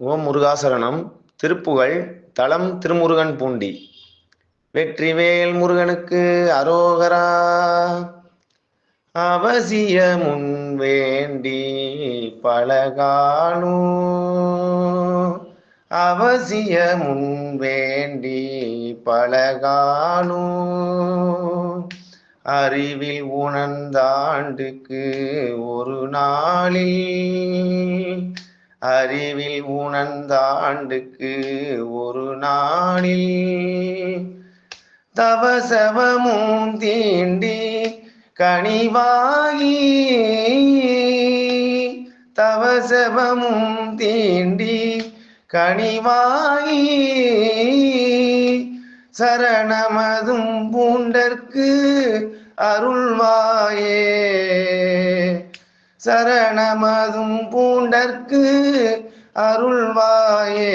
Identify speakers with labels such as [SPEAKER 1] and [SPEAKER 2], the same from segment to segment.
[SPEAKER 1] ஓம் முருகாசரணம் திருப்புகழ் தலம் திருமுருகன் பூண்டி. வெற்றிவேல் முருகனுக்கு அரோகரா அவசிய முன் வேண்டி பழகானோ அவசிய முன் வேண்டி பழகானோ அறிவில் உணர்ந்தாண்டுக்கு ஒரு நாளில் அறிவில் உணர்ந்த ஆண்டுக்கு ஒரு நாளில் தவசவமும் தீண்டி கனிவாகி தவசவமும் தீண்டி கனிவாகி சரணமதும் பூண்டற்கு அருள்வாயே. சரணமதும் பூண்டற்கு அருள்வாயே.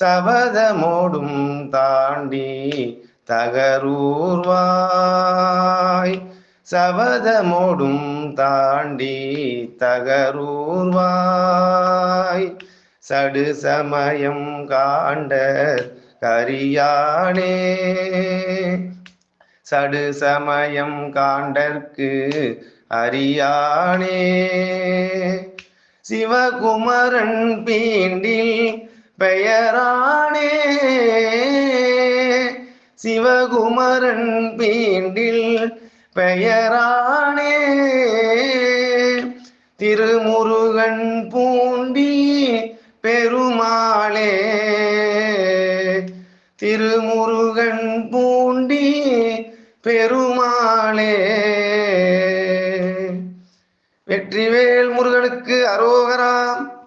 [SPEAKER 1] சபதமோடும் தாண்டி தகரூர்வாய். சபதமோடும் தாண்டி தகரூர்வாய். சடு சமயம் காண்ட கரியானே. சடு சமயம் காண்டற்கு அரியானே சிவகுமரன் பீண்டில் பெயரானே. சிவகுமரன் பீண்டில் பெயரானே. திருமுருகன் பூண்டி பெருமாளே. திருமுருகன் பூண்டி பெருமாளே. வெற்றிவேல் முருகனுக்கு அரோகராம்